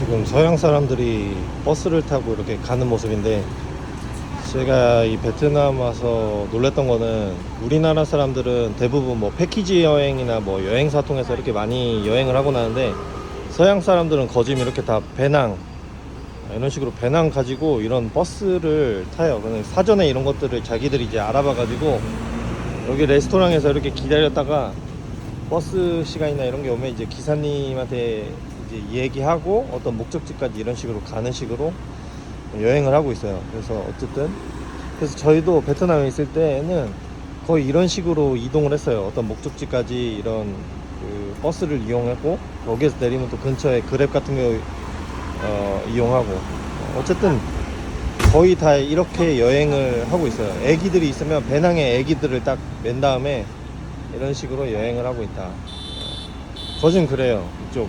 지금 서양 사람들이 버스를 타고 이렇게 가는 모습인데 제가 이 베트남 와서 놀랬던 거는 우리나라 사람들은 대부분 뭐 패키지 여행이나 뭐 여행사 통해서 이렇게 많이 여행을 하고 나는데 서양 사람들은 거짐 이렇게 다 배낭 이런 식으로 배낭 가지고 이런 버스를 타요. 사전에 이런 것들을 자기들이 이제 알아봐 가지고 여기 레스토랑에서 이렇게 기다렸다가 버스 시간이나 이런 게 오면 이제 기사님한테 이제 얘기하고 어떤 목적지까지 이런 식으로 가는 식으로 여행을 하고 있어요. 그래서 어쨌든 그래서 저희도 베트남에 있을 때는 거의 이런 식으로 이동을 했어요. 어떤 목적지까지 이런 그 버스를 이용했고 거기에서 내리면 또 근처에 그랩 같은 거 어, 이용하고 어쨌든 거의 다 이렇게 여행을 하고 있어요. 애기들이 있으면 배낭에 애기들을 딱 맨 다음에 이런 식으로 여행을 하고 있다. 거진 그래요. 이쪽